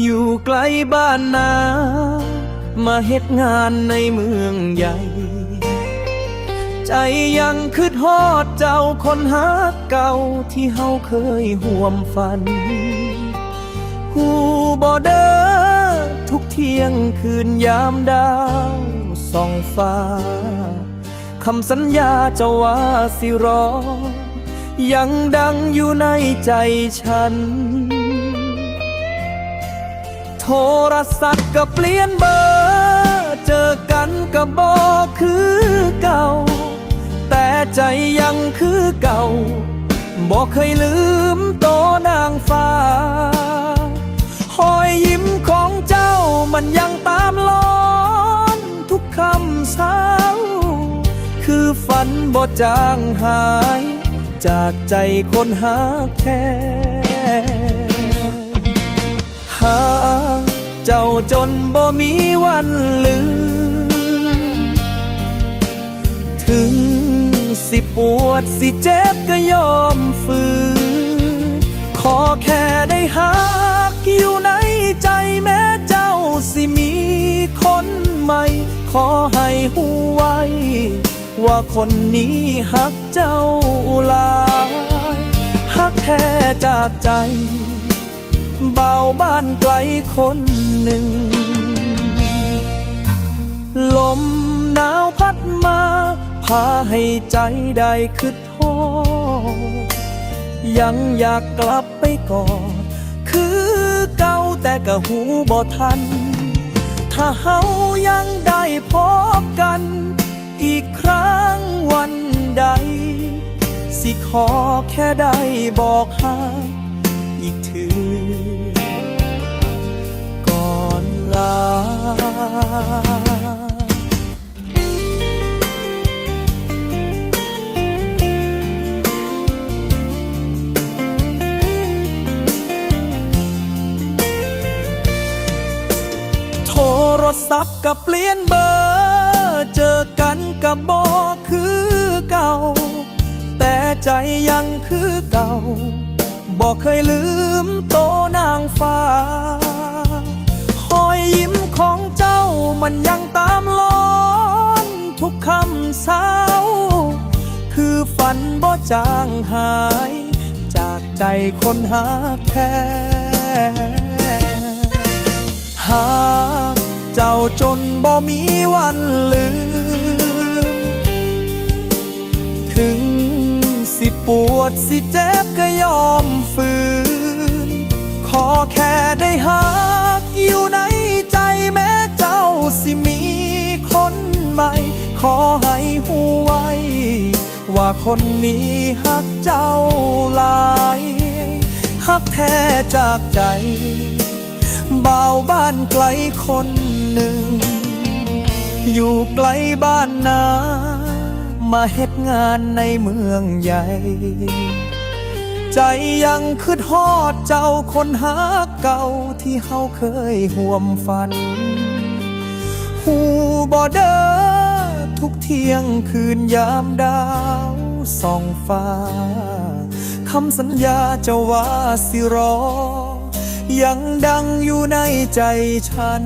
อยู่ไกลบ้านนา มาเฮ็ดงานในเมืองใหญ่ ใจยังคืดฮอดเจ้าคนฮักเก่าที่เฮาเคยห่วมฝัน หูบอเด้อทุกเที่ยงคืนยามดาวส่องฟ้า คำสัญญาเจ้าว่าสิรอ ยังดังอยู่ในใจฉัน โทรศัพท์ก็เปลี่ยนเบอร์เจอกันก็บอกคือเก่า แต่ใจยังคือเก่าบอกเคยลืมโตนางฟ้าหอยยิ้มของเจ้ามันยังตามล้อนทุกคำเศร้า คือฝันบ่จางหาย จากใจคนหาแค่หา เจ้าจนบ่มีวันลืม ถึงสิปวดสิเจ็บก็ยอมฝืน ขอแค่ได้หักอยู่ในใจแม้เจ้าสิมีคนใหม่ ขอให้หูไว้ ว่าคนนี้หักเจ้าหลายหักแท้จากใจ เบาบ้านไกลคนหนึ่ง ลมหนาวพัดมา พาให้ใจได้คืดโทษยังอยากกลับไปก่อน คือเก่าแต่กะหูบ่ทัน ถ้าเฮายังได้พบกัน อีกครั้งวันใด สิขอแค่ได้บอกหาอีกทีก่ รศัพท์กับเปลี่ยนเบอร์เจอกันกับบอกคือเก่า แต่ใจยังคือเก่าบอกเคยลืมโตนางฟ้าหอยยิ้มของเจ้ามันยังตามล้อนทุกคำเศร้า คือฝันบ่จางหาย จากใจคนหาแท้หาก เจ้าจนบ่มีวันลืม ถึงสิปวดสิเจ็บก็ยอมฝืน ขอแค่ได้หักอยู่ในใจแม้เจ้าสิมีคนใหม่ ขอให้หูไว้ ว่าคนนี้หักเจ้าหลายหักแท้จากใจ บ่าวบ้านไกลคนหนึ่ง อยู่ไกลบ้านนา มาเฮ็ดงานในเมืองใหญ่ ใจยังคืดฮอดเจ้าคนหาเก่าที่เฮาเคยห่วมฝัน หูบอเดอทุกเที่ยงคืนยามดาวส่องฟ้า คำสัญญาเจ้าว่าสิรอ ยังดังอยู่ในใจฉัน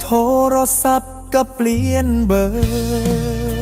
โทรศัพท์ก็เปลี่ยนเบอร์